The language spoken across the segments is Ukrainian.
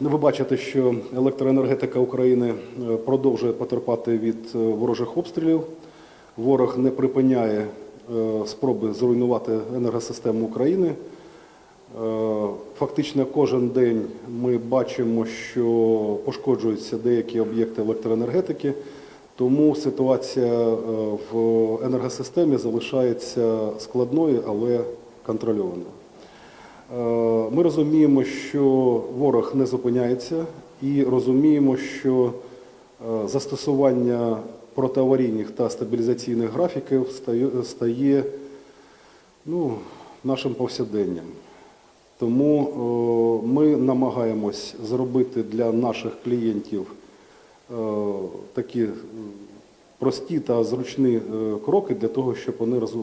Ви бачите, що електроенергетика України е, продовжує потерпати від е, ворожих обстрілів. Ворог не припиняє е, спроби зруйнувати енергосистему України. Фактично кожен день ми бачимо, що пошкоджуються деякі об'єкти електроенергетики, тому ситуація в енергосистемі залишається складною, але контрольованою. Е, Ми розуміємо, що ворог не зупиняється, і розуміємо, що е, застосування протиаварійних та стабілізаційних графіків стає- ну, нашим повсякденням. Тому е, ми намагаємось зробити для наших клієнтів такі прості та зручні кроки для того, щоб вони розу-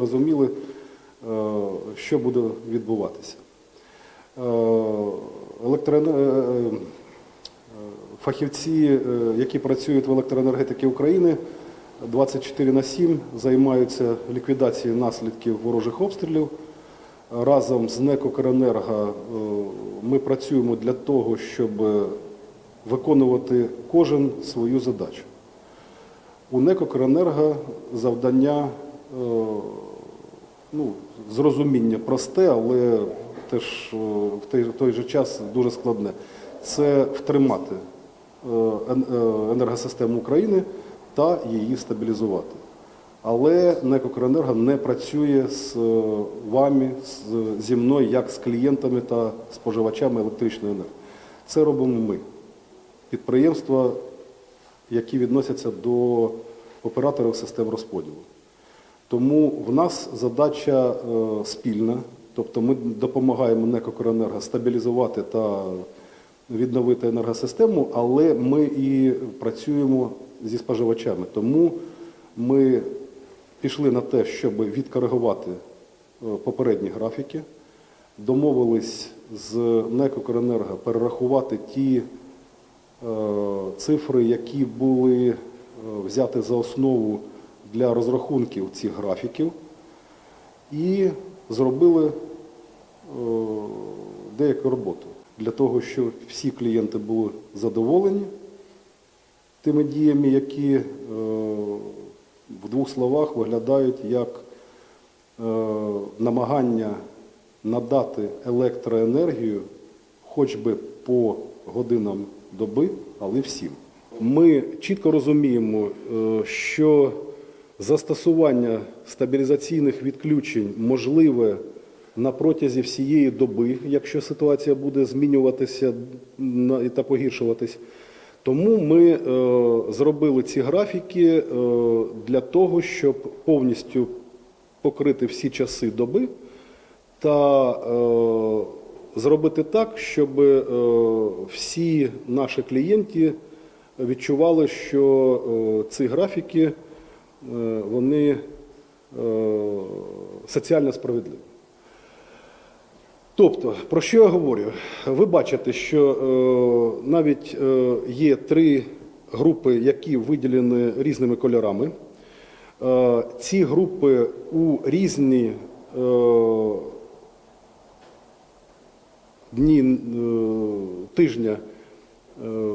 розуміли, що буде відбуватися. Е, е, е, Фахівці, е, які працюють в електроенергетиці України, 24 на 7 займаються ліквідацією наслідків ворожих обстрілів. Разом з НЕК «Укренерго» е, ми працюємо для того, щоб виконувати кожен свою задачу. У НЕК «Укренерго» завдання е, ну, зрозуміння просте, але теж е, в той, же час дуже складне. Це втримати е, е, енергосистему України та її стабілізувати. Але НЕК «Укренерго» не працює з вами, зі мною, як з клієнтами та споживачами електричної енергії. Це робимо ми. Підприємства, які відносяться до операторів систем розподілу. Тому в нас задача е, спільна, тобто ми допомагаємо НЕК «Укренерго» стабілізувати та відновити енергосистему, але ми і працюємо зі споживачами. Тому ми пішли на те, щоб відкоригувати е, попередні графіки, домовились з НЕК «Укренерго» перерахувати ті е, цифри, які були взяті за основу для розрахунків цих графіків, і зробили е, деяку роботу для того, щоб всі клієнти були задоволені тими діями, які е, в двох словах виглядають як е, намагання надати електроенергію хоч би по годинам доби, але всім. Ми чітко розуміємо, що застосування стабілізаційних відключень можливе на протязі всієї доби, якщо ситуація буде змінюватися та погіршуватись. Тому ми е, зробили ці графіки е, для того, щоб повністю покрити всі часи доби та е, зробити так, щоб е, всі наші клієнти відчували, що е, ці графіки вони е, соціально справедливі. Тобто, про що я говорю? Ви бачите, що е, навіть е, є три групи, які виділені різними кольорами. Е, ці групи у різні е, дні е, тижня е,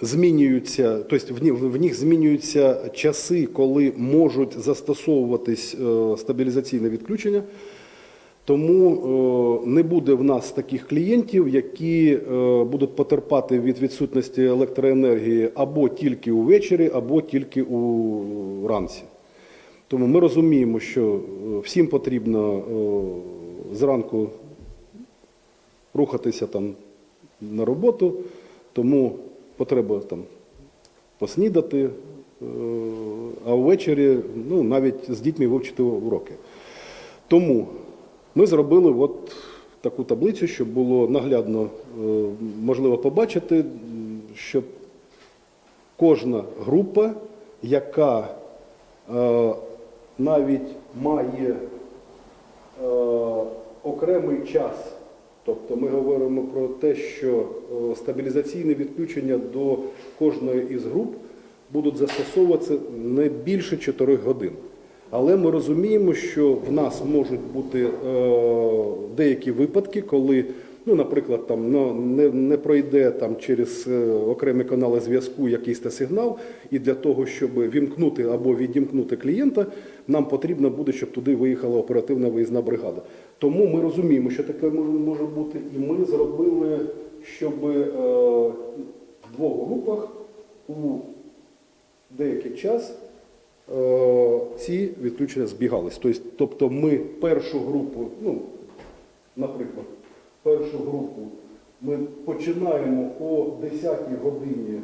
змінюються, тобто в них, змінюються часи, коли можуть застосовуватись е, стабілізаційне відключення. Тому е, не буде в нас таких клієнтів, які е, будуть потерпати від відсутності електроенергії або тільки увечері, або тільки у ранці. Тому ми розуміємо, що всім потрібно зранку рухатися там на роботу, тому потреба там поснідати, е, а ввечері ну, навіть з дітьми вивчити уроки. Тому ми зробили от таку таблицю, щоб було наглядно е, можливо побачити, м, щоб кожна група, яка е, навіть має окремий час. Тобто ми говоримо про те, що е, стабілізаційне відключення до кожної із груп будуть застосовуватися не більше 4 годин. Але ми розуміємо, що в нас можуть бути е, деякі випадки, коли Ну, наприклад, там ну, не, не пройде там через е, окремі канали зв'язку якийсь сигнал, і для того, щоб вімкнути або відімкнути клієнта, нам потрібно буде, щоб туди виїхала оперативна виїзна бригада. Тому ми розуміємо, що таке може, може бути, і ми зробили, щоб е, в двох групах у деякий час е, ці відключення збігались. Тобто, тобто ми першу групу, ну, наприклад, першу групу ми починаємо о 10 годині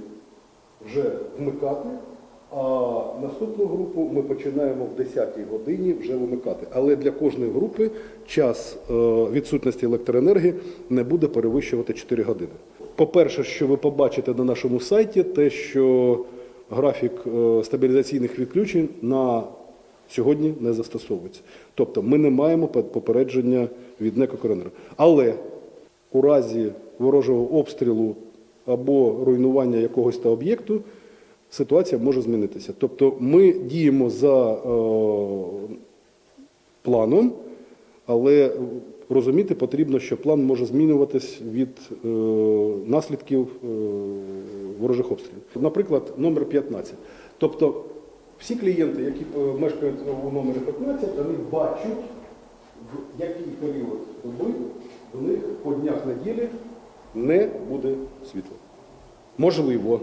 вже вмикати, а наступну групу ми починаємо в 10 годині вже вимикати. Але для кожної групи час е, відсутності електроенергії не буде перевищувати 4 години. По-перше, що ви побачите на нашому сайті, те, що графік е, стабілізаційних відключень на сьогодні не застосовується. Тобто ми не маємо попередження від некокоренера. Але у разі ворожого обстрілу або руйнування якогось та об'єкту ситуація може змінитися. Тобто ми діємо за е, планом, але розуміти потрібно, що план може змінюватись від е, наслідків е, ворожих обстрілів. Наприклад, номер 15. Тобто всі клієнти, які е, мешкають у номері 15, вони бачать, в який період доби в них по днях неділі не буде світла. Можливо,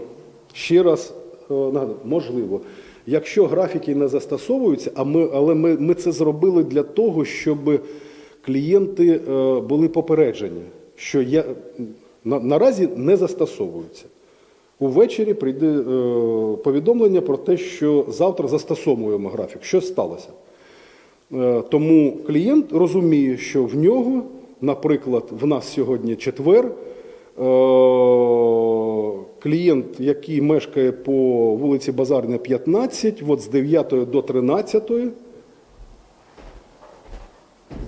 ще раз е, нагадую, можливо. Якщо графіки не застосовуються, а ми, але ми, ми це зробили для того, щоб клієнти е, були попереджені, що я, на, наразі не застосовуються. Увечері прийде е, повідомлення про те, що завтра застосовуємо графік. Що сталося? Е, Тому клієнт розуміє, що в нього, наприклад, в нас сьогодні четвер, е, клієнт, який мешкає по вулиці Базарна 15, от з 9 до 13,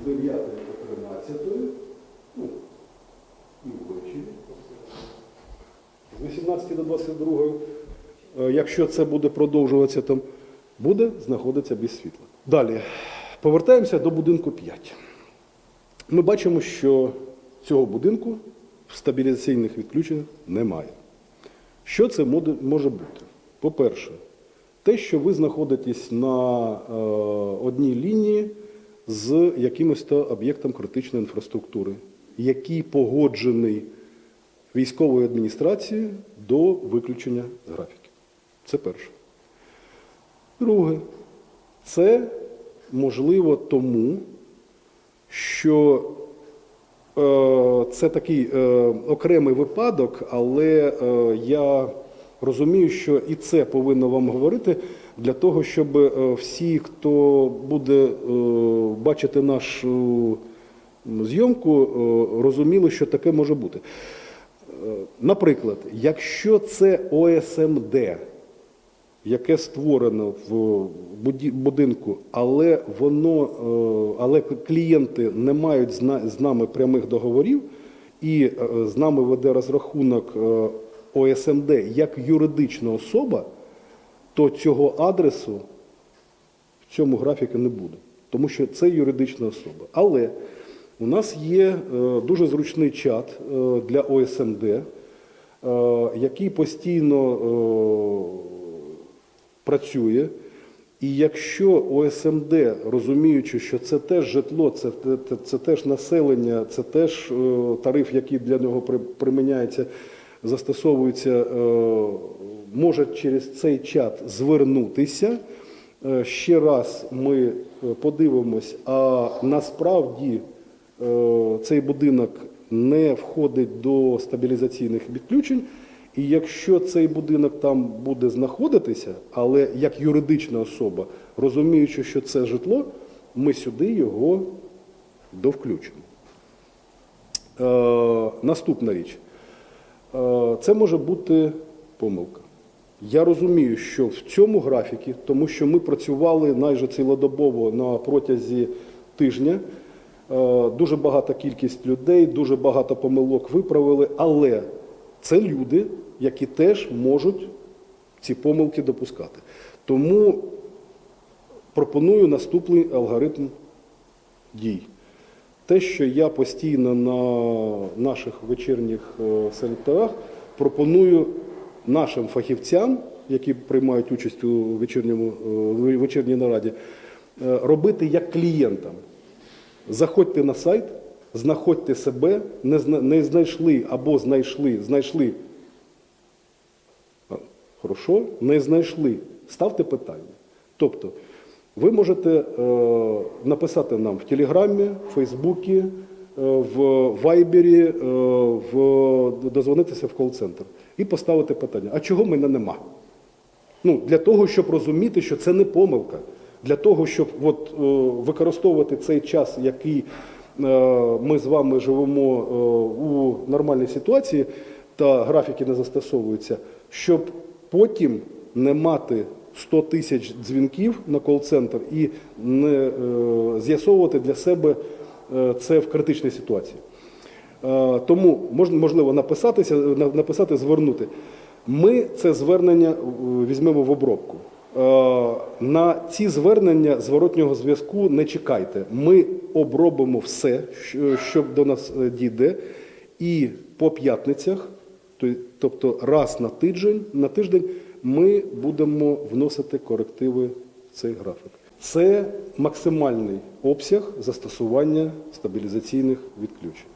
з 9 до 13, ну, і ввечері, з 18 до 22, е, якщо це буде продовжуватися, там буде знаходитися без світла. Далі, повертаємося до будинку 5. Ми бачимо, що цього будинку в стабілізаційних відключеннях немає. Що це може бути? По-перше, те, що ви знаходитесь на е, одній лінії з якимось то об'єктом критичної інфраструктури, який погоджений військовою адміністрацією до виключення з графіків. Це перше. Друге, це можливо тому, що е, це такий е, окремий випадок, але е, я розумію, що і це повинно вам говорити для того, щоб всі, хто буде бачити нашу зйомку, розуміли, що таке може бути. Наприклад, якщо це ОСМД, яке створено в будинку, але воно, е, але клієнти не мають з нами прямих договорів, і е, з нами веде розрахунок е, ОСМД як юридична особа, то цього адресу в цьому графіку не буде, тому що це юридична особа. Але у нас є дуже зручний чат для ОСМД, який постійно працює. І якщо ОСМД, розуміючи, що це теж житло, це, це, це теж населення, це теж е, тариф, який для нього при- приміняється, застосовується, е, може через цей чат звернутися. Е, Ще раз ми е, подивимось, а насправді е, цей будинок не входить до стабілізаційних відключень. І якщо цей будинок там буде знаходитися, але як юридична особа, розуміючи, що це житло, ми сюди його довключимо. Е, наступна річ. Е, це може бути помилка. Я розумію, що в цьому графіку, тому що ми працювали майже цілодобово на протязі тижня, е, дуже багата кількість людей, дуже багато помилок виправили, але це люди, які теж можуть ці помилки допускати. Тому пропоную наступний алгоритм дій. те, що я постійно на наших вечірніх е, селекторах пропоную нашим фахівцям, які приймають участь у вечірньому, е, вечірній нараді, е, робити як клієнтам. Заходьте на сайт, знаходьте себе, не, зна- не знайшли або знайшли, знайшли. Хорошо, не знайшли. Ставте питання. Тобто, ви можете е, написати нам в Телеграмі, в Фейсбуці, е, в Вайбері, е, в, дозвонитися в кол-центр і поставити питання: а чого мене нема? Ну, для того, щоб розуміти, що це не помилка. Для того, щоб от, е, використовувати цей час, який ми з вами живемо е, у нормальній ситуації, та графіки не застосовуються, щоб потім не мати 100 тисяч дзвінків на кол-центр і не е, з'ясовувати для себе е, це в критичній ситуації. Е, Тому можливо написатися, написати, звернути. Ми це звернення е, візьмемо в обробку. Е, На ці звернення зворотнього зв'язку не чекайте. Ми обробимо все, що- що до нас е, дійде, і по п'ятницях, тобто раз на тиждень, на тиждень, ми будемо вносити корективи в цей графік. Це максимальний обсяг застосування стабілізаційних відключень.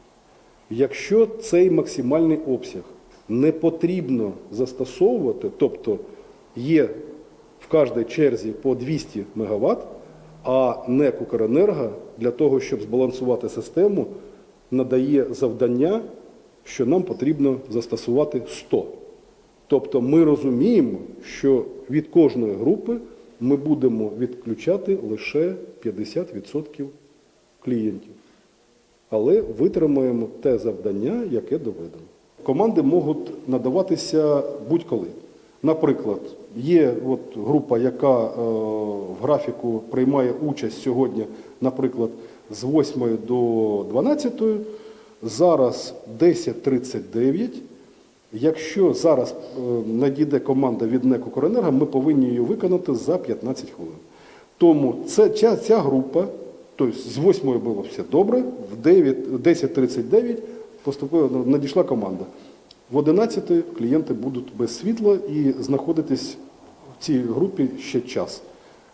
Якщо цей максимальний обсяг не потрібно застосовувати, тобто є в кожній черзі по 200 МВт, а НЕК «Укренерго» для того, щоб збалансувати систему, надає завдання, що нам потрібно застосувати 100. Тобто ми розуміємо, що від кожної групи ми будемо відключати лише 50% клієнтів але витримаємо те завдання, яке доведено. Команди можуть надаватися будь-коли. Наприклад, є от група, яка е, в графіку приймає участь сьогодні, наприклад, з 8 до 12, зараз 10.39. Якщо зараз е, надійде команда від НЕК «Укренерго», ми повинні її виконати за 15 хвилин. Тому це, ця, ця група, тобто з 8 було все добре, в 9, 10.39 поступила, надійшла команда. В 11 клієнти будуть без світла і знаходитись цій групі ще час.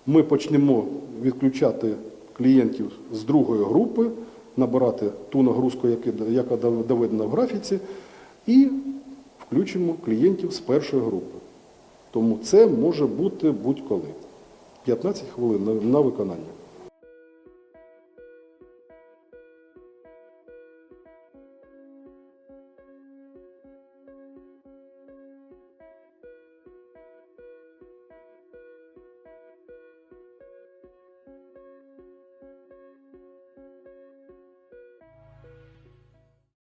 Ми почнемо відключати клієнтів з другої групи, набирати ту нагрузку, яка- доведена в графіці, і включимо клієнтів з першої групи. Тому це може бути будь-коли. 15 хвилин на виконання.